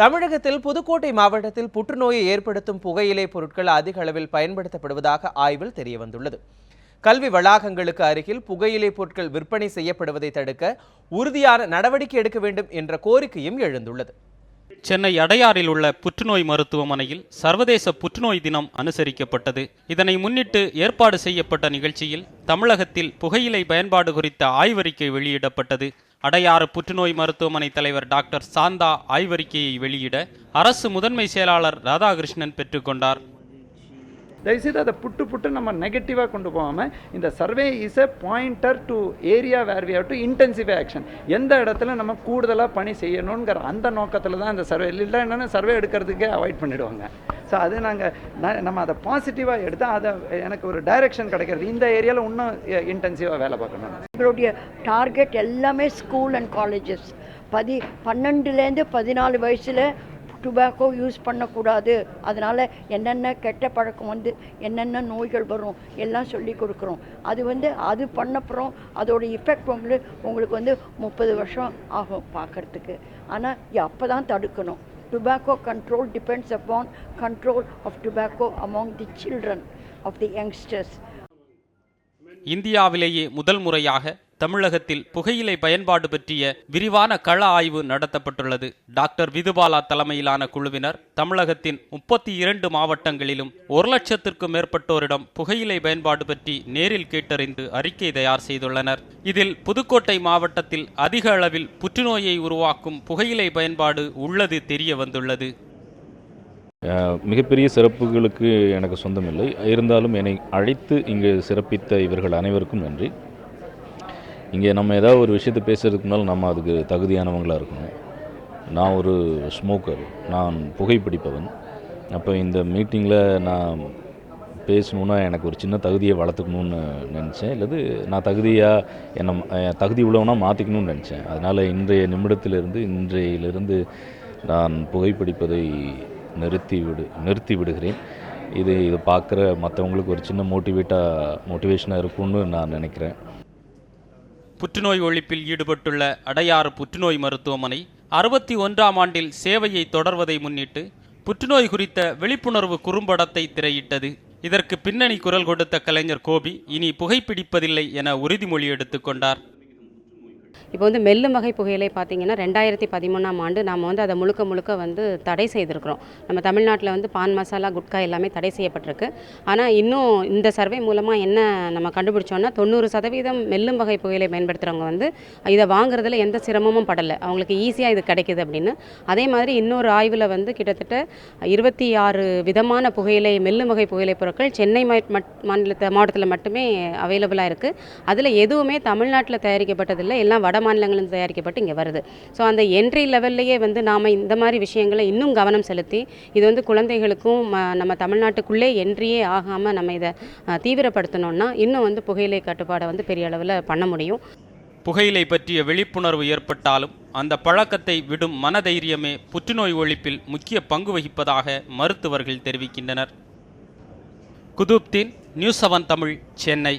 தமிழகத்தில் புதுக்கோட்டை மாவட்டத்தில் புற்றுநோயை ஏற்படுத்தும் புகையிலை பொருட்கள் அதிக அளவில் பயன்படுத்தப்படுவதாக ஆய்வில் தெரியவந்துள்ளது. கல்வி வளாகங்களுக்கு அருகில் புகையிலை பொருட்கள் விற்பனை செய்யப்படுவதை தடுக்க உறுதியான நடவடிக்கை எடுக்க வேண்டும் என்ற கோரிக்கையும் எழுந்துள்ளது. சென்னை அடையாறில் உள்ள புற்றுநோய் மருத்துவமனையில் சர்வதேச புற்றுநோய் தினம் அனுசரிக்கப்பட்டது. இதனை முன்னிட்டு ஏற்பாடு செய்யப்பட்ட நிகழ்ச்சியில் தமிழகத்தில் புகையிலை பயன்பாடு குறித்த ஆய்வறிக்கை வெளியிடப்பட்டது. அடையாறு புற்றுநோய் மருத்துவமனை தலைவர் டாக்டர் சாந்தா ஆய்வறிக்கையை வெளியிட அரசு முதன்மை செயலாளர் ராதாகிருஷ்ணன் பெற்றுக்கொண்டார். தயவுசெய்து அதை புட்டு புட்டு நம்ம நெகட்டிவாக கொண்டு போகாமல் இந்த survey is a pointer to area where we have to intensive action எந்த இடத்துல நம்ம கூடுதலாக பணி செய்யணுங்கிற அந்த நோக்கத்தில் தான் இந்த சர்வே இல்லை என்னென்னா சர்வே எடுக்கிறதுக்கே அவாய்ட் பண்ணிடுவாங்க. ஸோ அது நாங்கள் நம்ம அதை பாசிட்டிவாக எடுத்தால் அதை எனக்கு ஒரு டைரெக்ஷன் கிடைக்கிறது. இந்த ஏரியாவில் இன்னும் இன்டென்சிவாக வேலை பார்க்கணும். எங்களுடைய டார்கெட் எல்லாமே ஸ்கூல் அண்ட் காலேஜஸ் பதி பன்னெண்டுலேருந்து பதினாலு வயசில் டுபாக்கோ யூஸ் பண்ணக்கூடாது. அதனால் என்னென்ன கெட்ட பழக்கம் வந்து என்னென்ன நோய்கள் வரும் எல்லாம் சொல்லி கொடுக்குறோம். அது வந்து அது பண்ணப்புறம் அதோட எஃபெக்ட் உங்களுக்கு உங்களுக்கு வந்து முப்பது வருஷம் ஆகும் பார்க்கறதுக்கு ஆனால் அப்போ தான் தடுக்கணும். Tobacco control depends upon control of tobacco among the children of the youngsters இந்தியாவிலேயே முதல் முறையாக தமிழகத்தில் புகையிலை பயன்பாடு பற்றிய விரிவான கள ஆய்வு நடத்தப்பட்டுள்ளது. டாக்டர் விதுபாலா தலைமையிலான குழுவினர் தமிழகத்தின் முப்பத்தி இரண்டு மாவட்டங்களிலும் ஒரு லட்சத்திற்கும் மேற்பட்டோரிடம் புகையிலை பயன்பாடு பற்றி நேரில் கேட்டறிந்து அறிக்கை தயார் செய்துள்ளனர். இதில் புதுக்கோட்டை மாவட்டத்தில் அதிக அளவில் புற்றுநோயை உருவாக்கும் புகையிலை பயன்பாடு உள்ளது தெரிய வந்துள்ளது. மிகப்பெரிய சிறப்புகளுக்கு எனக்கு சொந்தமில்லை. இருந்தாலும் என்னை அழைத்து இங்கு சிறப்பித்த இவர்கள் அனைவருக்கும் நன்றி. இங்கே நம்ம ஏதாவது ஒரு விஷயத்தை பேசுகிறதுக்கு முன்னால் நம்ம அதுக்கு தகுதியானவங்களாக இருக்கணும். நான் ஒரு ஸ்மோக்கர் நான் புகைப்பிடிப்பவன். அப்போ இந்த மீட்டிங்கில் நான் பேசணுன்னா எனக்கு ஒரு சின்ன தகுதியை வளர்த்துக்கணும்னு நினச்சேன். இல்லது நான் தகுதியாக என்னை தகுதி உள்ளவனா மாற்றிக்கணும்னு நினச்சேன். அதனால் இன்றைய நிமிடத்திலிருந்து இன்றையிலிருந்து நான் புகைப்பிடிப்பதை நிறுத்தி விடு நிறுத்தி விடுகிறேன். இது இது பார்க்குற மற்றவங்களுக்கு ஒரு சின்ன மோட்டிவேட்டாக மோட்டிவேஷனாக இருக்கும்னு நான் நினைக்கிறேன். புற்றுநோய் ஒழிப்பில் ஈடுபட்டுள்ள அடையாறு புற்றுநோய் மருத்துவமனை அறுபத்தி ஒன்றாம் ஆண்டில் சேவையை தொடர்வதை முன்னிட்டு புற்றுநோய் குறித்த விழிப்புணர்வு குறும்படத்தை திரையிட்டது. இதற்கு பின்னணி குரல் கொடுத்த கலைஞர் கோபி இனி புகைப்பிடிப்பதில்லை என உறுதிமொழி எடுத்துக்கொண்டார் இப்போ வந்து மெல்லும் வகை புகையிலை பார்த்தீங்கன்னா ரெண்டாயிரத்தி பதிமூணாம் ஆண்டு நாம் வந்து அதை முழுக்க முழுக்க வந்து தடை செய்திருக்கிறோம். நம்ம தமிழ்நாட்டில் வந்து பான் மசாலா குட்கா எல்லாமே தடை செய்யப்பட்டிருக்கு. ஆனால் இன்னும் இந்த சர்வே மூலமாக என்ன நம்ம கண்டுபிடிச்சோன்னா தொண்ணூறு சதவீதம் மெல்லும் வகை புகையிலை பயன்படுத்துகிறவங்க வந்து இதை வாங்குறதுல எந்த சிரமமும் படலை. அவங்களுக்கு ஈஸியாக இது கிடைக்குது அப்படின்னு. அதே மாதிரி இன்னொரு ஆய்வில் வந்து கிட்டத்தட்ட இருபத்தி ஆறு விதமான புகையிலை மெல்லும் வகை புகையிலை பொருட்கள் சென்னை மாநிலத்தை மட்- மாவட்டத்தில் மட்டுமே அவைலபிளாக இருக்குது அதில் எதுவுமே தமிழ்நாட்டில் தயாரிக்கப்பட்டதில்லை. எல்லாம் வட மாநிலங்களும் தயாரிக்கப்பட்டு இங்கே வருது. ஸோ அந்த என்ட்ரி லெவல்லையே வந்து நாம் இந்த மாதிரி விஷயங்களை இன்னும் கவனம் செலுத்தி இது வந்து குழந்தைகளுக்கும் நம்ம தமிழ்நாட்டுக்குள்ளே என்ட்ரியே ஆகாமல் நம்ம இதை தீவிரப்படுத்தணும்னா இன்னும் வந்து புகையிலை கட்டுப்பாடை வந்து பெரிய அளவில் பண்ண முடியும். புகையிலை பற்றிய விழிப்புணர்வு ஏற்பட்டாலும் அந்த பழக்கத்தை விடும் மனதைரியமே புற்றுநோய் ஒழிப்பில் முக்கிய பங்கு வகிப்பதாக மருத்துவர்கள் தெரிவிக்கின்றனர். Qutubdeen news seven Tamil Chennai.